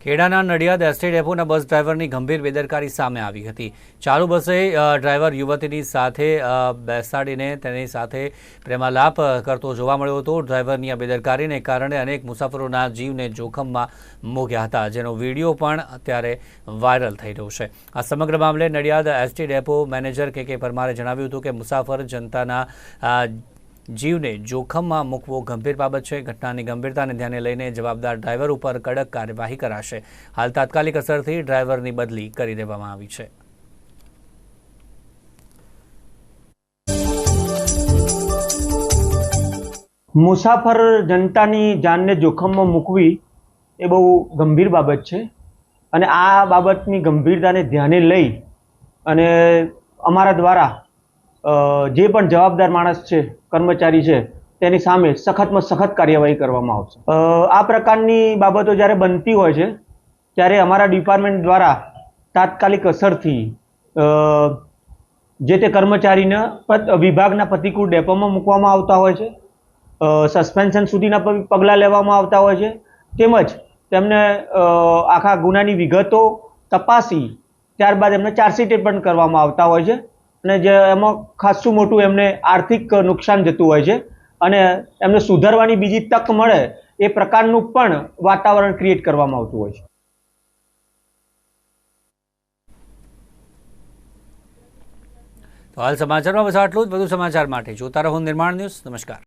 ખેડાના Nadiad ST ડેપોના બસ ડ્રાઈવરની ગંભીર બેદરકારી સામે આવી હતી. ચાલુ બસે ડ્રાઈવર યુવતીની સાથે બેસાડીને તેની સાથે પ્રેમાલાપ કરતો જોવા મળ્યો હતો. ડ્રાઈવરની આ બેદરકારીને કારણે અનેક મુસાફરોના જીવને જોખમમાં મૂક્યા હતા, જેનો વીડિયો પણ અત્યારે વાયરલ થઈ રહ્યો છે. આ સમગ્ર મામલે નડિયાદ એસટી ડેપો મેનેજર કે કે પરમારે જણાવ્યું હતું કે મુસાફર જનતાના જીવને જોખમમાં મૂકવો ગંભીર બાબત છે. ઘટનાની ગંભીરતાને ધ્યાને લઈને જવાબદાર ડ્રાઈવર ઉપર કડક કાર્યવાહી કરાશે. હાલ તાત્કાલિક અસરથી ડ્રાઈવરની બદલી કરી દેવામાં આવી છે. મુસાફર જનતાની જાનને જોખમમાં મૂકવી એ બહુ ગંભીર બાબત છે અને આ બાબતની ગંભીરતાને ધ્યાને લઈ અને અમારા દ્વારા જે પણ જવાબદાર માણસ છે, કર્મચારી છે, તેની સામે સખતમાં સખત કાર્યવાહી કરવામાં આવશે. આ પ્રકારની બાબતો જ્યારે બનતી હોય છે, ત્યારે અમારા ડિપાર્ટમેન્ટ દ્વારા તાત્કાલિક અસરથી જે તે કર્મચારીને વિભાગના પ્રતિકૂળ ડેપોમાં મૂકવામાં આવતા હોય છે સસ્પેન્શન સુધીના પગલાં લેવામાં આવતા હોય છે, તેમજ તેમને આખા ગુનાની વિગતો તપાસી, ત્યારબાદ એમને ચાર્જશીટ પણ કરવામાં આવતા હોય છે. અને જે એમાં ખાસું મોટું એમને આર્થિક નુકસાન જતું હોય છે. અને એમને સુધારવાની બીજી તક મળે એ પ્રકારનું પણ વાતાવરણ ક્રિએટ કરવામાં આવતું હોય છે. હાલ સમાચારમાં બસ આટલું જ. વધુ સમાચાર માટે જોતા રહો નિર્માણ ન્યૂઝ. નમસ્કાર.